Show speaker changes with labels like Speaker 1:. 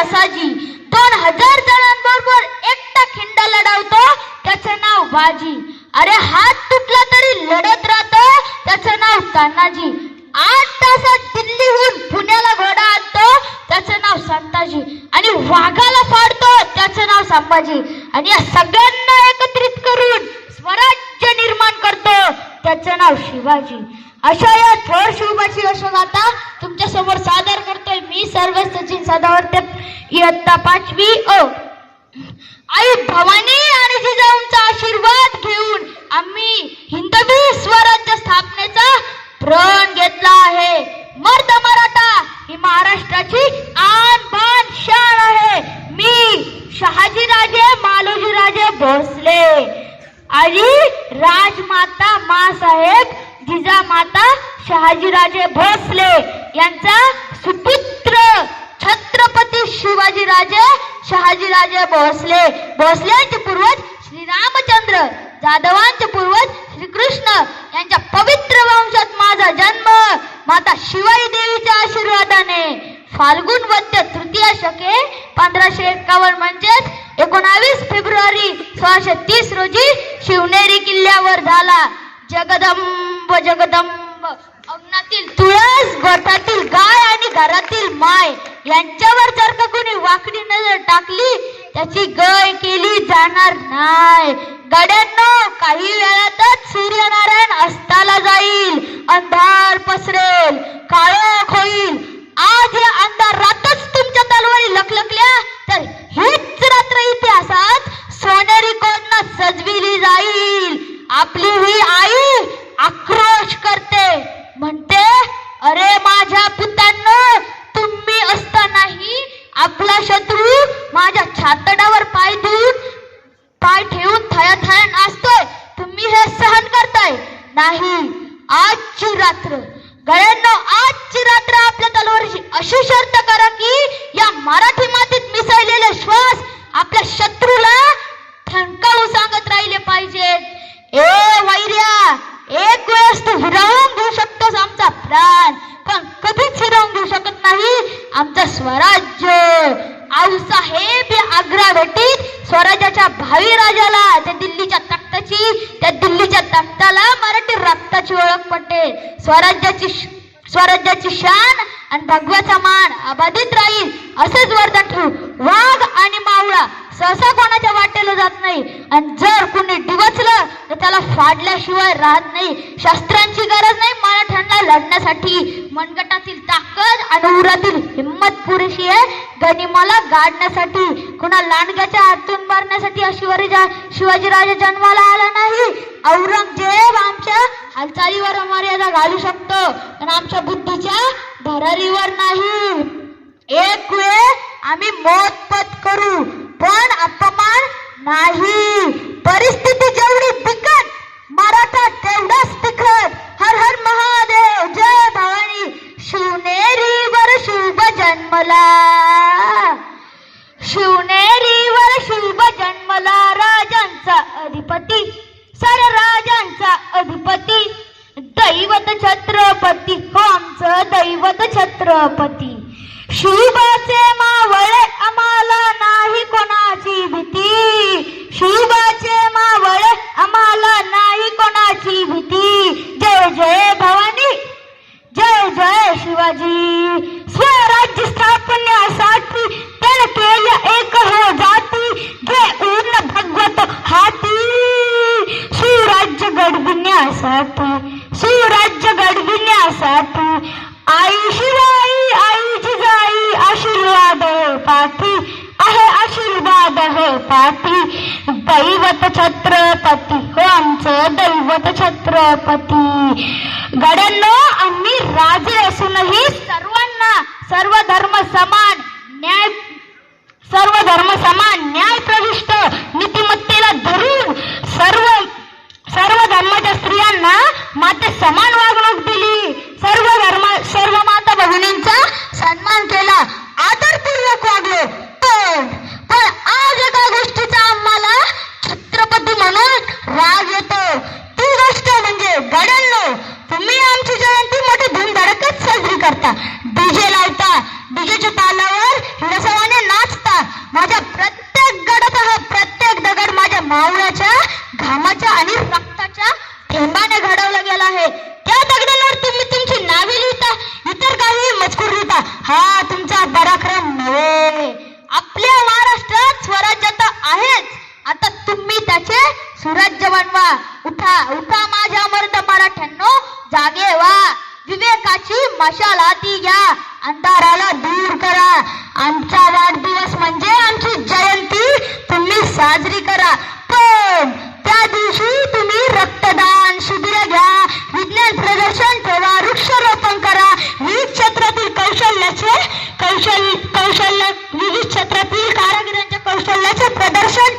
Speaker 1: असाजी दोन हजार जणांबरोबर एकटा खिंडा लढवतो त्याचे नाव बाजी. अरे हात तुटला तरी लढत राहतो त्याचे नाव तानाजी आठ तासात दिल्लीहून पुण्याला घोडा आणतो त्याचे नाव संताजी. आणि वाघाला फाडतो त्याचे नाव संभाजी. आणि या सगळ्यांना एकत्रित करून स्वराज्य निर्माण करतो त्याचे नाव शिवाजी. अशा या थोर शिवबाची यशोगाथा तुमच्यासमोर सादर करतो. मी सर्व सचिन सदावर्ते इयत्ता पाचवी ओ. आई भवानी आणि जिजाऊंचा आशीर्वाद घेऊन आम्ही हिंदवी स्वराज्य स्थापनेचा प्रण घेतला आहे. मर्द मराठा ही महाराष्ट्राची आन बान शान आहे. मी शहाजीराजे मालोजीराजे भोसले. आणि राजमाता मासाहेब जिजामाता शहाजीराजे भोसले यांचा सुपुत्र छत्रपती शिवाजीराजे शहाजीराजे भोसले. भोसल्यांचे पूर्वज श्रीरामचंद्र जाधवांचे पूर्वज श्रीकृष्ण यांच्या पवित्र वंशात माझा जन्म. माता शिवाई देवीच्या आशीर्वादाने फाल्गुन वद्य तृतीय शके पंधराशे एकावन्न म्हणजेच एकोणावीस फेब्रुवारी सोळाशे तीस रोजी शिवनेरी किल्ल्यावर झाला. जगदंब जगदंब. अंगणातील तुळस गोठ्यातील गाय आणि घरातील माय यांच्यावर जर का कोणी वाकडी नजर टाकली त्याची गय केली जाणार नाही. गड्यांनो काही वेळातच सूर्यनारायण रात्र. गळ्यांना आजची रात्र आपल्या तलवारीची अशी शर्त करा की या मराठी मातीत मिसळलेले श्वास आपल्या शत्रूला ठणकावून सांगत राहिले पाहिजेत ए वैर्या एक वेळेस तू हिरावून घेऊ शकतोस आमचा प्राण. पण कधीच हिरावून घेऊ शकत नाही आमचं स्वराज्य. आऊसाहेब या आग्रा भेटीत स्वराज्याच्या भावी राजाला ते दिल्लीच्या रक्ताची त्या दिल्लीच्या तख्ताला मराठी रक्ताची ओळख पटेल. स्वराज्याची स्वराज्याची शान आणि भगव्याचा मान अबाधित राहील. असेच वर्धन ठेवू. वाघ आणि मावळा सहसा कोणाच्या वाटेला जात नाही. आणि जर कुणी डिवचलं तर त्याला फाडल्याशिवाय राहत नाही. शस्त्रांची गरज नाही मराठ्यांना लढण्यासाठी. मनगटातील ताकद आणि उरातील हिंमत पुरेशी आहे. गनिमाला गाडण्यासाठी कुणा लांडग्याच्या हातून मारण्यासाठी शिवाजी शिवाजीराजा जन्माला आला नाही. औरंगजेब आमच्या हालचालीवर मर्यादा घालू शकतो पण आमच्या बुद्धीच्या भरारीवर नाही. एक वेळ आम्ही मोतपत करू. पण अपमान नाही. परिस्थिती जेवढी बिकट मराठा तेवढाच तिखट. हर हर महादेव जय भवानी. शिवनेरीवर शुभ जन्मला. शिवनेरीवर शुभ जन्मला राजांचा अधिपती. सर राजांचा अधिपती. दैवत छत्रपती हो आमचं दैवत छत्रपती. शुभ मावळे आम्हाला नाही कोणाची भीती शिवबाचे मावळे आम्हाला नाही कोणाची भीती जय जय भवानी जय जय शिवाजी स्वराज्य स्थापनेसाठी त्याने केलं एक हो जाती घेऊन भगवत हाती सुराज्य घडविण्यासाठी सुराज्य घडविण्यासाठी आई शिवाई आई जिजाई आशीर्वाद हो पाठी आहे आशीर्वाद हो पाठी दैवत छत्रपती हो आमचं दैवत छत्रपती. गड्यांनो आम्ही राजे असूनही सर्वांना सर्व धर्म समान मात्र समान वागणूक दिली. सर्व धर्म सर्व माता भगिनींचा सन्मान केला. आदरपूर्वक वागलो. पण पण आज एका गोष्टीचा आम्हाला छत्रपती म्हणून राग येतो. ती गोष्ट म्हणजे गडलो तुम्ही आमची जयंती मोठी धूमधडकच साजरी करता. डीजे लावता डीजेच्या तालावर हिरसवाने नाचता. माझ्या प्रत्येक गडाचा प्रत्येक दगड माझ्या मावळ्याच्या घामाच्या आणि रक्ताच्या थेंबाने घडवला गेला आहे. त्या दगडांवर तुम्ही तुमची नावे लिहिता इतर काही मजकूर लिहिता. हा तुमचा पराक्रम नव्हे. आपल्या महाराष्ट्रात स्वराज्य तर आहेच. आता तुम्ही त्याचे सुराज्य बनवा. उठा उठा माझ्या मर्द मराठ्यांनो जागे वा विवेकाची मशाल हाती घ्या. अंधाराला दूर करा. आमचा वाढदिवस कौशल्य कौशल्य विविध क्षेत्रातील कारागिरांच्या कौशल्याचे प्रदर्शन